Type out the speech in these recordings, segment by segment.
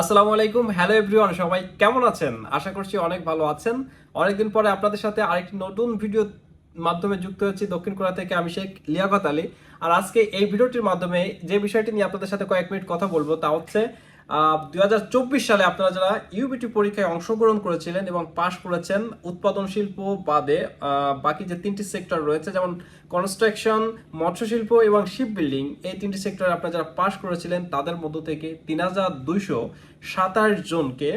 আসসালামু আলাইকুম। Hello everyone সবাই কেমন আছেন? আশা করছি অনেক ভালো আছেন। অনেকদিন পরে আপনাদের সাথে আরেকটি নতুন ভিডিও মাধ্যমে যুক্ত হচ্ছি দক্ষিণ কোরিয়া থেকে আমি শেখ লিয়াকত আলী। আর আজকে এই ভিডিওটির মাধ্যমে যে বিষয়টি নিয়ে আপনাদের সাথে কয়েক মিনিট কথা বলব তা হচ্ছে দুই হাজার চব্বিশ সালে আপনারা যারা ইউবিটি পরীক্ষায় অংশগ্রহণ করেছিলেন এবং পাশ করেছেন, উৎপাদন শিল্প বাদে বাকি যে তিনটি সেক্টর রয়েছে, যেমন কনস্ট্রাকশন মৎস্য শিল্প এবং শিপ বিল্ডিং এই তিনটি সেক্টরে আপনারা যারা পাশ করেছিলেন, তাদের মধ্য থেকে তিন হাজার দুইশো সাতাশ জনকে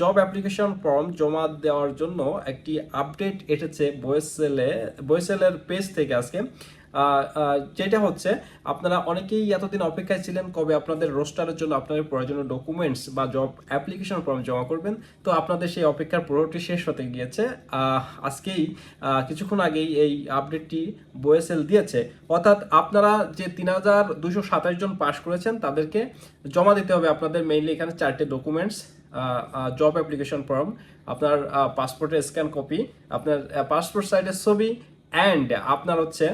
জব অ্যাপ্লিকেশন ফর্ম জমা দেওয়ার জন্য একটি আপডেট এসেছে বয়েসেলে বয়েসেলের পেজ থেকে আজকে। যেটা হচ্ছে, আপনারা অনেকেই এতদিন অপেক্ষায় ছিলেন কবে আপনাদের রোস্টারের জন্য আপনাদের প্রয়োজনীয় ডকুমেন্টস বা জব অ্যাপ্লিকেশন ফর্ম জমা করবেন। তো আপনাদের সেই অপেক্ষার পুরোটি শেষ হতে গিয়েছে। আজকেই কিছুক্ষণ আগেই এই আপডেটটি বোয়েসেল দিয়েছে। অর্থাৎ আপনারা যে তিন হাজার দুশো সাতাশ জন পাশ করেছেন, তাদেরকে জমা দিতে হবে আপনাদের মেইনলি এখানে চারটে ডকুমেন্টস জব অ্যাপ্লিকেশন ফর্ম আপনার পাসপোর্টের স্ক্যান কপি আপনার পাসপোর্ট সাইজের ছবি অ্যান্ড আপনার হচ্ছে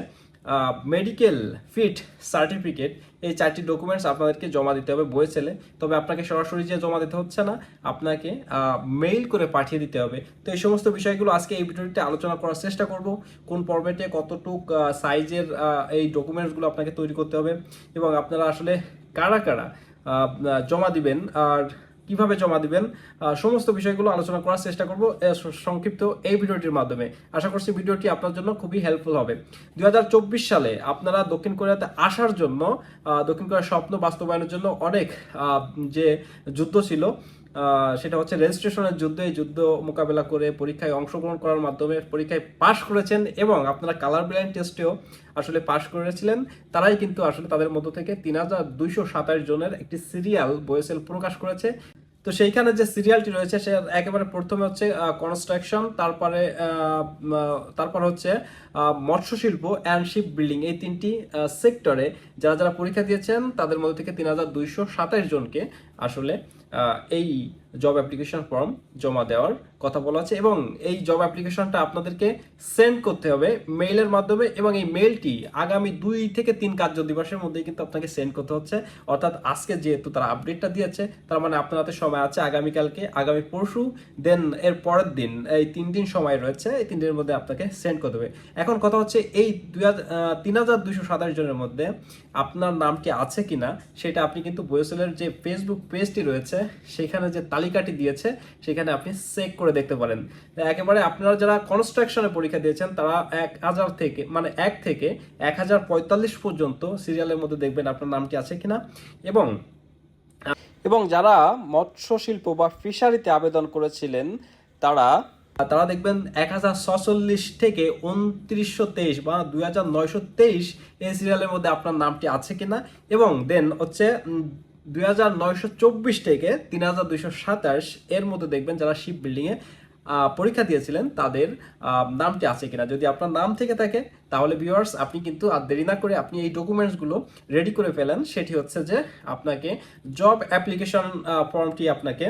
মেডিকেল ফিট সার্টিফিকেট এই চারটি ডকুমেন্টস আপনাদেরকে জমা দিতে হবে বই ছেলে তবে আপনাকে সরাসরি যে জমা দিতে হচ্ছে না, আপনাকে মেইল করে পাঠিয়ে দিতে হবে। তো এই সমস্ত বিষয়গুলো আজকে এই ভিডিওটিতে আলোচনা করার চেষ্টা করব, কোন ফরম্যাটে কতটুক সাইজের এই ডকুমেন্টসগুলো আপনাকে তৈরি করতে হবে এবং আপনারা আসলে কারা কারা জমা দিবেন, আর কীভাবে জমা দিবেন সমস্ত বিষয়গুলো আলোচনা করার চেষ্টা করব সংক্ষিপ্ত এই ভিডিওটির মাধ্যমে। আশা করছি ভিডিওটি আপনার জন্য খুবই হেল্পফুল হবে। দুই হাজার চব্বিশ সালে আপনারা দক্ষিণ কোরিয়াতে আসার জন্য দক্ষিণ কোরিয়ার স্বপ্ন বাস্তবায়নের জন্য অনেক যে যুদ্ধ ছিল সেটা হচ্ছে রেজিস্ট্রেশনের যুদ্ধ যুদ্ধ মোকাবেলা করে পরীক্ষায় অংশগ্রহণ করার মাধ্যমে পরীক্ষায় পাশ করেছেন এবং আপনারা কালার ব্লাইন্ড টেস্টেও আসলে পাশ করেছিলেন। তারাই কিন্তু আসলে তাদের মধ্য থেকে তিন হাজার দুইশো সাতাশ জনের একটি সিরিয়াল বয়েসেল প্রকাশ করেছে। তো সেইখানে যে সিরিয়ালটি রয়েছে সে একেবারে প্রথমে হচ্ছে কনস্ট্রাকশন তারপরে তারপর হচ্ছে মৎস্য শিল্প অ্যান্ড শিপ বিল্ডিং এই তিনটি সেক্টরে যারা যারা পরীক্ষা দিয়েছেন, তাদের মধ্যে থেকে তিন হাজার দুইশো সাতাশ জনকে আসলে এই জব অ্যাপ্লিকেশন ফর্ম জমা দেওয়ার কথা বলা আছে এবং এই জব অ্যাপ্লিকেশনটা আপনাদেরকে সেন্ড করতে হবে মেইলের মাধ্যমে এবং এই মেইলটি আগামী দুই থেকে তিন কার্য দিবসের মধ্যেই কিন্তু আপনাকে সেন্ড করতে হচ্ছে। অর্থাৎ আজকে যেহেতু তারা আপডেটটা দিয়েছে, তার মানে আপনার হাতে সময় আছে আগামীকালকে, আগামী পরশু দেন এর পরের দিন, এই তিন দিন সময় রয়েছে, এই তিন দিনের মধ্যে আপনাকে সেন্ড করতে হবে। এখন কথা হচ্ছে এই দুই তিন হাজার দুইশো সাতাশ জনের মধ্যে আপনার নামটি আছে কিনা, সেটা আপনি কিন্তু বয়েসেলের যে ফেসবুক পেজটি রয়েছে সেখানে যে তালিকাটি দিয়েছে, সেখানে আপনি চেক করে দেখতে পারেন। একেবারে আপনারা যারা কনস্ট্রাকশনে পরীক্ষা দিয়েছেন, তারা এক হাজার থেকে মানে এক থেকে এক হাজার পঁয়তাল্লিশ পর্যন্ত সিরিয়ালের মধ্যে দেখবেন আপনার নামটি আছে কিনা। এবং এবং যারা মৎস্য শিল্প বা ফিশারিতে আবেদন করেছিলেন, তারা তারা দেখবেন এক হাজার ছচল্লিশ থেকে উনত্রিশশো তেইশ বা দুই হাজার নয়শো তেইশ এই সিরিয়ালের মধ্যে আপনার নামটি আছে কিনা। এবং দেন হচ্ছে দুই হাজার নয়শো চব্বিশ থেকে তিন হাজার সাতাশ এর মধ্যে দেখবেন যারা শিপ বিল্ডিংয়ে পরীক্ষা দিয়েছিলেন, তাদের নামটি আছে কিনা। যদি আপনার নাম থেকে থাকে, তাহলে ভিউয়ার্স আপনি কিন্তু আর দেরি না করে আপনি এই ডকুমেন্টসগুলো রেডি করে ফেলেন। সেটি হচ্ছে যে, আপনাকে জব অ্যাপ্লিকেশন ফর্মটি আপনাকে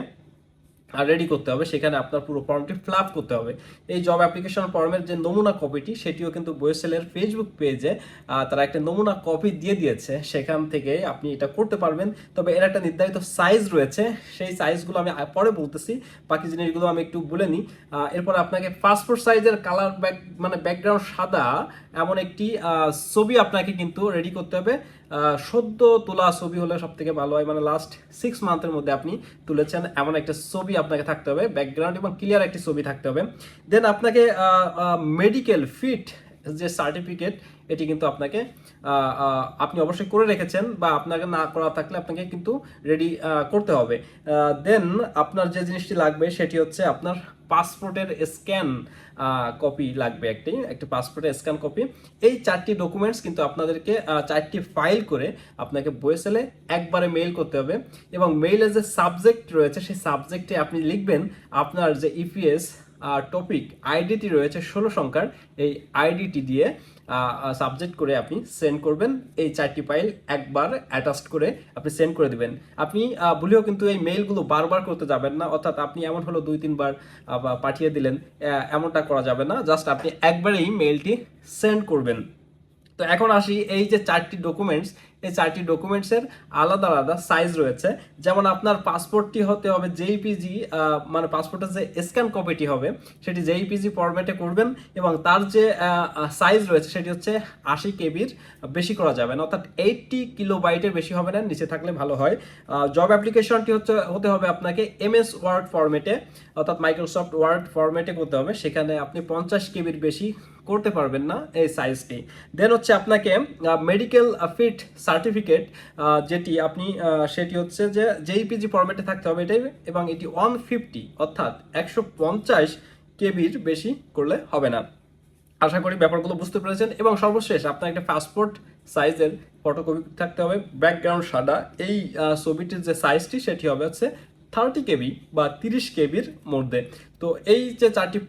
রেডি করতে হবে। সেখানে আপনার পুরো ফর্মটি ফিল করতে হবে। এই জব অ্যাপ্লিকেশন ফর্মের যে নমুনা কপিটি সেটিও কিন্তু বয়েসেলের ফেসবুক পেজে তারা একটা নমুনা কপি দিয়ে দিয়েছে। সেখান থেকে আপনি এটা করতে পারবেন। তবে এর একটা নির্ধারিত সাইজ রয়েছে। সেই সাইজগুলো আমি পরে বলতেছি। বাকি জিনিসগুলো আমি একটু বলে নিই। এরপর আপনাকে পাসপোর্ট সাইজের কালার ব্যাক মানে ব্যাকগ্রাউন্ড সাদা, এমন একটি ছবি আপনাকে কিন্তু রেডি করতে হবে। সদ্য তোলা ছবি হলে সব থেকে ভালো হয়। মানে লাস্ট সিক্স মান্থের মধ্যে আপনি তুলেছেন এমন একটা ছবি আপনাকে থাকতে হবে ব্যাকগ্রাউন্ড এবং ক্লিয়ার একটি ছবি থাকতে হবে। দেন আপনাকে মেডিকেল ফিট যে সার্টিফিকেট এটি কিন্তু আপনাকে আপনি অবশ্যই করে রেখেছেন বা আপনাকে না করা থাকলে আপনাকে কিন্তু রেডি করতে হবে। দেন আপনার যে জিনিসটি লাগবে সেটি হচ্ছে আপনার পাসপোর্টের স্ক্যান কপি লাগবে একটি একটি পাসপোর্টের স্ক্যান কপি এই চারটি ডকুমেন্টস কিন্তু আপনাদেরকে চারটি ফাইল করে আপনাকে বয়েসেলে একবারে মেইল করতে হবে এবং মেইলের যে সাবজেক্ট রয়েছে, সেই সাবজেক্টে আপনি লিখবেন আপনার যে E ইপিএস টপিক আইডিটি রয়েছে ষোলো সংখ্যার। এই আইডিটি দিয়ে সাবজেক্ট করে আপনি সেন্ড করবেন। এই চারটি ফাইল একবার অ্যাটাচড করে আপনি সেন্ড করে দিবেন। আপনি ভুলেও কিন্তু এই মেইলগুলো বারবার করতে যাবেন না, অর্থাৎ আপনি এমন হলো দুই, তিনবার পাঠিয়ে দিলেন এমনটা করা যাবে না। জাস্ট আপনি একবারেই মেইলটি সেন্ড করবেন। তো এখন আসি এই যে চারটি ডকুমেন্টস এই চারটি ডকুমেন্টসের আলাদা আলাদা সাইজ রয়েছে। যেমন আপনার পাসপোর্টটি হতে হবে জেইপিজি মানে পাসপোর্টের যে স্ক্যান কপিটি হবে, সেটি জেইপিজি ফরম্যাটে করবেন এবং তার যে সাইজ রয়েছে সেটি হচ্ছে আশি কেবির বেশি করা যাবে না। অর্থাৎ এইটটি কিলো বাইটের বেশি হবে না, নিচে থাকলে ভালো হয়। জব অ্যাপ্লিকেশনটি হচ্ছে, হতে হবে আপনাকে এমএস ওয়ার্ড ফরম্যাটে অর্থাৎ মাইক্রোসফট ওয়ার্ড ফরম্যাটে করতে হবে। সেখানে আপনি পঞ্চাশ কেবির বেশি করতে পারবেন না এই সাইজটি দেন হচ্ছে আপনাকে মেডিকেল ফিট সার্টিফিকেট যেটি আপনি সেটি হচ্ছে যে জেইপিজি ফরম্যাটে থাকতে হবে এটাই, এবং এটি ওয়ান ফিফটি অর্থাৎ একশো পঞ্চাশ কেবির বেশি করলে হবে না। আশা করি ব্যাপারগুলো বুঝতে পেরেছেন, এবং সর্বশেষ আপনার একটা পাসপোর্ট সাইজের ফটোকপি থাকতে হবে ব্যাকগ্রাউন্ড সাদা। এই ছবিটির যে সাইজটি সেটি হবে হচ্ছে থার্টি কেবি বা তিরিশ কেবির মধ্যে। তো এই যে চারটি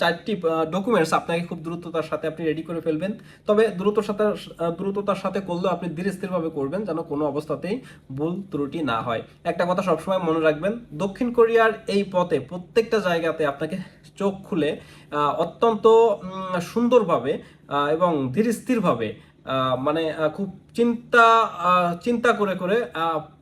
চারটি ডকুমেন্টস আপনাকে খুব দ্রুততার সাথে আপনি রেডি করে ফেলবেন। তবে দ্রুততার সাথে দ্রুততার সাথে করলেও আপনি ধীরে স্থিরভাবে করবেন যেন কোনো অবস্থাতেই ভুল ত্রুটি না হয়। একটা কথা সবসময় মনে রাখবেন, দক্ষিণ কোরিয়ার এই পথে প্রত্যেকটা জায়গাতে আপনাকে চোখ খুলে অত্যন্ত সুন্দরভাবে এবং ধীর স্থিরভাবে মানে খুব চিন্তা চিন্তা করে করে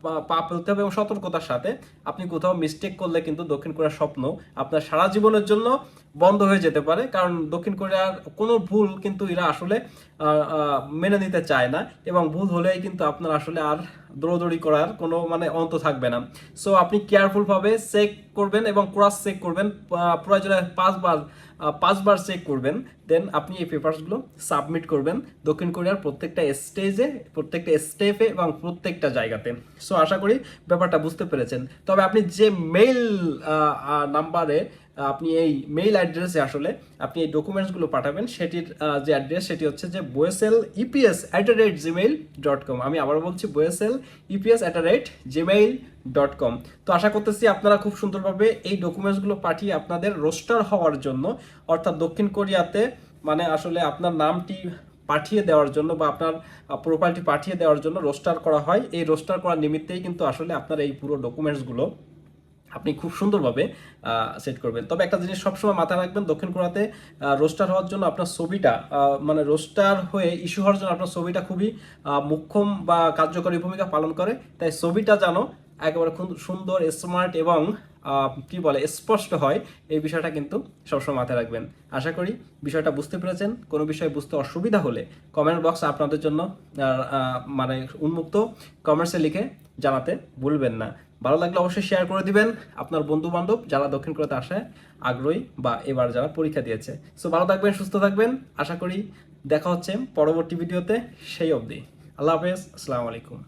পা- ফেলতে হবে এবং সতর্কতার সাথে। আপনি কোথাও মিস্টেক করলে কিন্তু দক্ষিণ কোরিয়ার স্বপ্ন আপনার সারা জীবনের জন্য বন্ধ হয়ে যেতে পারে। কারণ দক্ষিণ কোরিয়ার কোনো ভুল কিন্তু এরা আসলে মেনে নিতে চায় না এবং ভুল হলেই কিন্তু আপনার আসলে আর দৌড়দৌড়ি করার কোনো মানে অন্ত থাকবে না। সো আপনি কেয়ারফুলভাবে চেক করবেন এবং ক্রস চেক করবেন প্রয়োজনে পাঁচবার পাঁচবার চেক করবেন। দেন আপনি এই পেপারসগুলো সাবমিট করবেন। দক্ষিণ কোরিয়ার প্রত্যেকটা স্টেজে প্রত্যেকটা স্টেপে এবং প্রত্যেকটা জায়গাতে। সো আশা করি ব্যাপারটা বুঝতে পেরেছেন। তবে আপনি যে মেইল নাম্বারে আপনি এই মেইল অ্যাড্রেসে আসলে আপনি এই ডকুমেন্টসগুলো পাঠাবেন, সেটির যে অ্যাড্রেস সেটি হচ্ছে যে boyesel EPS at the rate Gmail dot com আমি আবার বলছি boyesel EPS at the rate Gmail dot com তো আশা করতেছি আপনারা খুব সুন্দরভাবে এই ডকুমেন্টসগুলো পাঠিয়ে আপনাদের রোস্টার হওয়ার জন্য, অর্থাৎ দক্ষিণ কোরিয়াতে মানে আসলে আপনার নামটি পাঠিয়ে দেওয়ার জন্য বা আপনার প্রোফাইলটি পাঠিয়ে দেওয়ার জন্য রোস্টার করা হয়। এই রোস্টার করার নিমিত্তেই কিন্তু আসলে আপনার এই পুরো ডকুমেন্টসগুলো আপনি খুব সুন্দরভাবে সেট করবেন। তবে একটা জিনিস সবসময় মাথায় রাখবেন, দক্ষিণ কোরিয়াতে রোস্টার হওয়ার জন্য আপনার ছবিটা মানে রোস্টার হয়ে ইস্যু হওয়ার জন্য আপনার ছবিটা খুবই মুখ্যম বা কার্যকরী ভূমিকা পালন করে। তাই ছবিটা যেন একেবারে খুব সুন্দর স্মার্ট এবং কি বলে, স্পষ্ট হয়, এই বিষয়টা কিন্তু সবসময় মাথায় রাখবেন। আশা করি বিষয়টা বুঝতে পেরেছেন। কোনো বিষয় বুঝতে অসুবিধা হলে কমেন্ট বক্স আপনাদের জন্য মানে উন্মুক্ত কমেন্টসে লিখে জানাতে ভুলবেন না। ভালো লাগলে অবশ্যই শেয়ার করে দিবেন। আপনার বন্ধু বান্ধব যারা দক্ষিণ কোরিয়াতে আসায় আগ্রহী বা এবার যারা পরীক্ষা দিয়েছে। সো ভালো থাকবেন, সুস্থ থাকবেন। আশা করি দেখা হচ্ছে পরবর্তী ভিডিওতে সেই অবধি। আল্লাহ হাফেজ। আসসালামু আলাইকুম।